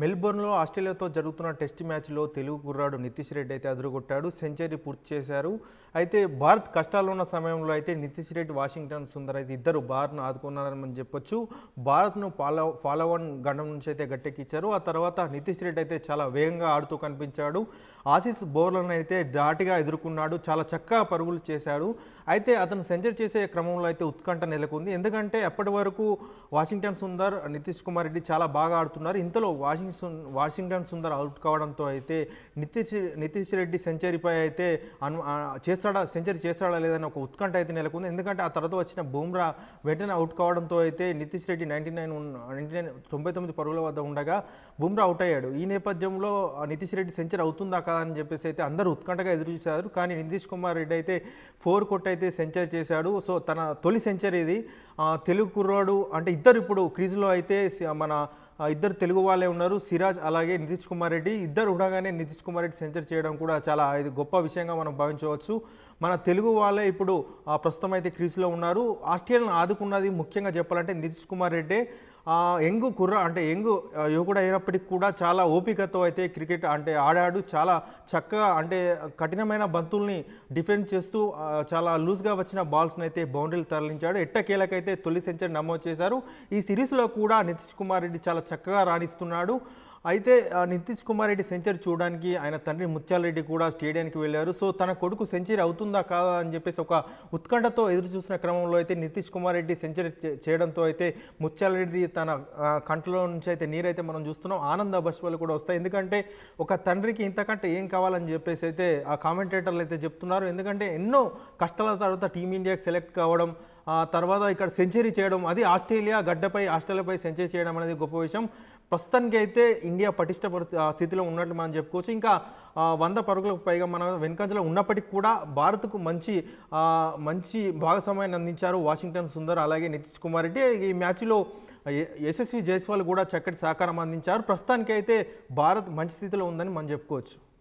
మెల్బోర్న్లో ఆస్ట్రేలియాతో జరుగుతున్న టెస్ట్ మ్యాచ్లో తెలుగు కుర్రాడు నితీష్ రెడ్డి అయితే అదురుగొట్టాడు. సెంచరీ పూర్తి చేశారు. అయితే భారత్ కష్టాల్లో ఉన్న సమయంలో అయితే నితీష్ రెడ్డి వాషింగ్టన్ సుందర్ అయితే ఇద్దరు భారత్ను ఆదుకున్నారని మనం చెప్పొచ్చు. భారత్ను ఫాలో ఫాలో వన్ గండం నుంచి అయితే గట్టెక్కించారు ఆ తర్వాత నితీష్ రెడ్డి అయితే చాలా వేగంగా ఆడుతూ కనిపించాడు. ఆసీస్ బౌలర్లను అయితే ధాటిగా ఎదుర్కొన్నాడు. చాలా చక్కగా పరుగులు చేశాడు. అయితే అతను సెంచరీ చేసే క్రమంలో అయితే ఉత్కంఠ నెలకొంది. ఎందుకంటే అప్పటి వరకు వాషింగ్టన్ సుందర్ నితీష్ కుమార్ రెడ్డి చాలా బాగా ఆడుతున్నారు. ఇంతలో వాషింగ్ సున్- వాషింగ్టన్ సుందర్ అవుట్ కావడంతో అయితే నితీష్ నితీష్ రెడ్డి సెంచరీపై అయితే అను చేస్తాడా సెంచరీ చేస్తాడా లేదని ఒక ఉత్కంఠ అయితే నెలకొంది. ఎందుకంటే ఆ తర్వాత వచ్చిన బూమ్రా వెంటనే అవుట్ కావడంతో అయితే Nitish Reddy ninety nine ninety nine తొంభై తొమ్మిది పరుగుల వద్ద ఉండగా బూమ్రా అవుట్ అయ్యాడు. ఈ నేపథ్యంలో నితీష్ రెడ్డి సెంచరీ అవుతుందా కదా అని చెప్పేసి అయితే అందరూ ఉత్కంఠగా ఎదురు చూశారు. కానీ నితీష్ కుమార్ రెడ్డి అయితే ఫోర్ కొట్ అయితే సెంచరీ చేశాడు. సో తన తొలి సెంచరీ ఇది తెలుగు కుర్రాడు అంటే ఇద్దరు ఇప్పుడు క్రీజ్లో అయితే మన ఇద్దరు తెలుగు వాళ్ళే ఉన్నారు. సిరాజ్ అలాగే నితీష్ కుమార్ రెడ్డి. ఇద్దరు ఉండగానే నితీష్ కుమార్ రెడ్డి సెంచరీ చేయడం కూడా చాలా ఇది గొప్ప విషయంగా మనం భావించవచ్చు. మన తెలుగు వాళ్ళే ఇప్పుడు ఆ, ప్రస్తుతం అయితే క్రీస్లో ఉన్నారు. ఆస్ట్రేలియాను ఆదుకున్నది ముఖ్యంగా చెప్పాలంటే నితీష్ కుమార్ రెడ్డి. యంగ్ కుర్ర అంటే యంగ్ యువకుడు అయినప్పటికీ కూడా చాలా ఓపికతో అయితే క్రికెట్ అంటే ఆడాడు. చాలా చక్కగా అంటే కఠినమైన బంతుల్ని డిఫెండ్ చేస్తూ చాలా లూజ్గా వచ్చిన బాల్స్ని అయితే బౌండరీలు తరలించాడు. ఎట్టకేలకైతే తొలి సెంచరీ నమోదు చేశారు. ఈ సిరీస్లో కూడా నితీష్ కుమార్ రెడ్డి చాలా చక్కగా రాణిస్తున్నాడు. అయితే ఆ, నితీష్ కుమార్ రెడ్డి సెంచరీ చూడడానికి ఆయన తండ్రి ముత్యాలరెడ్డి కూడా స్టేడియానికి వెళ్ళారు. సో తన కొడుకు సెంచరీ అవుతుందా కాదా అని చెప్పేసి ఒక ఉత్కంఠతో ఎదురు చూసిన క్రమంలో అయితే నితీష్ కుమార్ రెడ్డి సెంచరీ చేయడంతో అయితే ముత్యాలరెడ్డి తన కంట్లో నుంచి అయితే నీరైతే మనం చూస్తున్నాం. ఆనంద బష్పాలు కూడా వస్తాయి. ఎందుకంటే ఒక తండ్రికి ఇంతకంటే ఏం కావాలని చెప్పేసి అయితే ఆ కామెంటేటర్లు అయితే చెప్తున్నారు. ఎందుకంటే ఎన్నో కష్టాల తర్వాత టీమిండియాకి సెలెక్ట్ కావడం తర్వాత ఇక్కడ సెంచరీ చేయడం అది ఆస్ట్రేలియా గడ్డపై ఆస్ట్రేలియాపై సెంచరీ చేయడం అనేది గొప్ప విషయం. ప్రస్తుతానికి అయితే ఇండియా పటిష్ట స్థితిలో ఉన్నట్లు మనం చెప్పుకోవచ్చు. ఇంకా వంద పరుగులకు పైగా మన వెనుకంజలో ఉన్నప్పటికీ కూడా భారత్కు మంచి మంచి భాగస్వామ్యాన్ని అందించారు వాషింగ్టన్ సుందర్ అలాగే నితీష్ కుమార్ రెడ్డి. ఈ మ్యాచ్లో యశస్వి జైస్వాల్ కూడా చక్కటి సహకారం అందించారు. ప్రస్తుతానికి అయితే భారత్ మంచి స్థితిలో ఉందని మనం చెప్పుకోవచ్చు.